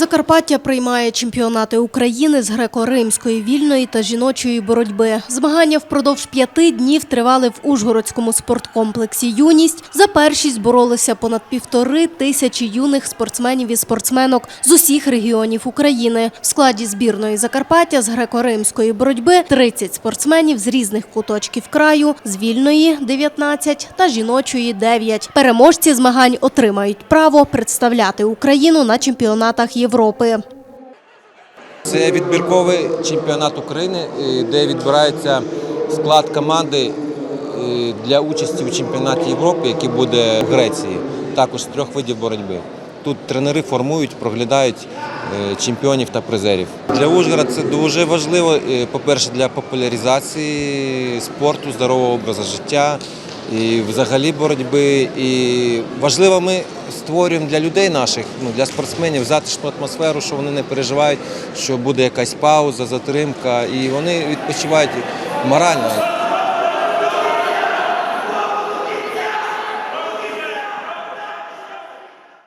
Закарпаття приймає чемпіонати України з греко-римської вільної та жіночої боротьби. Змагання впродовж п'яти днів тривали в Ужгородському спорткомплексі Юність. За першість боролися понад півтори тисячі юних спортсменів і спортсменок з усіх регіонів України. В складі збірної Закарпаття з греко-римської боротьби 30 спортсменів з різних куточків краю, з вільної 19 та жіночої 9. Переможці змагань отримають право представляти Україну на чемпіонатах Європи. Це відбірковий чемпіонат України, е, де відбирається склад команди е, для участі у чемпіонаті Європи, який буде в Греції, також з трьох видів боротьби. Тут тренери формують, проглядають е, чемпіонів та призерів. Для Ужгорода це дуже важливо, е, по-перше, для популяризації спорту, здорового образу життя і взагалі боротьби. І важливо, ми створюємо для людей наших, ну для спортсменів затишну атмосферу, що вони не переживають, що буде якась пауза, затримка, і вони відпочивають морально.